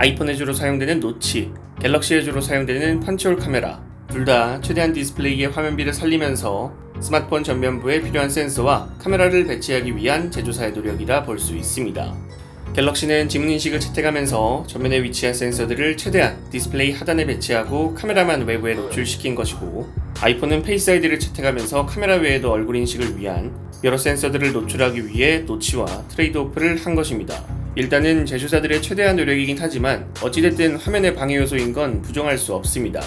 아이폰에 주로 사용되는 노치, 갤럭시에 주로 사용되는 펀치홀 카메라 둘 다 최대한 디스플레이의 화면비를 살리면서 스마트폰 전면부에 필요한 센서와 카메라를 배치하기 위한 제조사의 노력이라 볼 수 있습니다. 갤럭시는 지문인식을 채택하면서 전면에 위치한 센서들을 최대한 디스플레이 하단에 배치하고 카메라만 외부에 노출시킨 것이고 아이폰은 페이스 아이디를 채택하면서 카메라 외에도 얼굴 인식을 위한 여러 센서들을 노출하기 위해 노치와 트레이드 오프를 한 것입니다. 일단은 제조사들의 최대한 노력이긴 하지만 어찌됐든 화면의 방해 요소인 건 부정할 수 없습니다.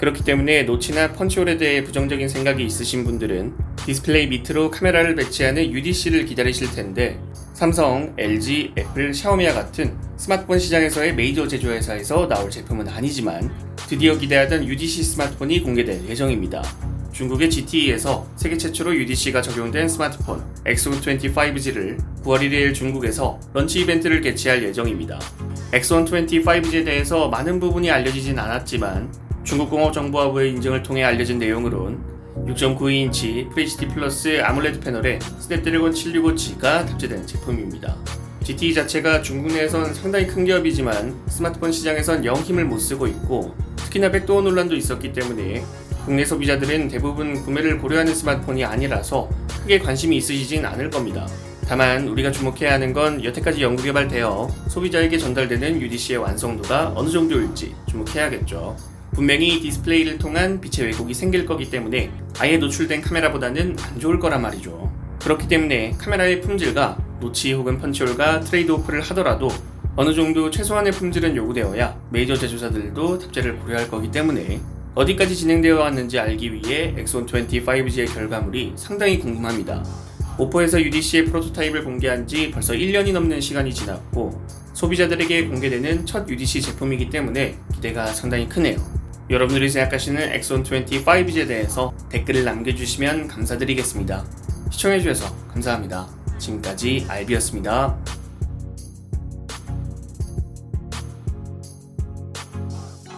그렇기 때문에 노치나 펀치홀에 대해 부정적인 생각이 있으신 분들은 디스플레이 밑으로 카메라를 배치하는 UDC를 기다리실 텐데 삼성, LG, 애플, 샤오미와 같은 스마트폰 시장에서의 메이저 제조회사에서 나올 제품은 아니지만 드디어 기대하던 UDC 스마트폰이 공개될 예정입니다. 중국의 GTE에서 세계 최초로 UDC가 적용된 스마트폰 엑소온 25G를 9월 1일 중국에서 런치 이벤트를 개최할 예정입니다. 엑소온 25G에 대해서 많은 부분이 알려지진 않았지만 중국 공업 정보화부의 인증을 통해 알려진 내용으론 6.92인치 FHD 플러스 아몰레드 패널에 스냅드래곤 765G가 탑재된 제품입니다. GT 자체가 중국 내에선 상당히 큰 기업이지만 스마트폰 시장에선 영 힘을 못 쓰고 있고 특히나 백도어 논란도 있었기 때문에 국내 소비자들은 대부분 구매를 고려하는 스마트폰이 아니라서 크게 관심이 있으시진 않을 겁니다. 다만 우리가 주목해야 하는 건 여태까지 연구개발되어 소비자에게 전달되는 UDC의 완성도가 어느 정도일지 주목해야겠죠. 분명히 디스플레이를 통한 빛의 왜곡이 생길 거기 때문에 아예 노출된 카메라보다는 안 좋을 거란 말이죠. 그렇기 때문에 카메라의 품질과 노치 혹은 펀치홀과 트레이드 오프를 하더라도 어느 정도 최소한의 품질은 요구되어야 메이저 제조사들도 탑재를 고려할 거기 때문에 어디까지 진행되어 왔는지 알기 위해 엑손 25G의 결과물이 상당히 궁금합니다. 오포에서 UDC의 프로토타입을 공개한 지 벌써 1년이 넘는 시간이 지났고 소비자들에게 공개되는 첫 UDC 제품이기 때문에 기대가 상당히 크네요. 여러분들이 생각하시는 엑손 25G에 대해서 댓글을 남겨주시면 감사드리겠습니다. 시청해주셔서 감사합니다. 지금까지 알비였습니다.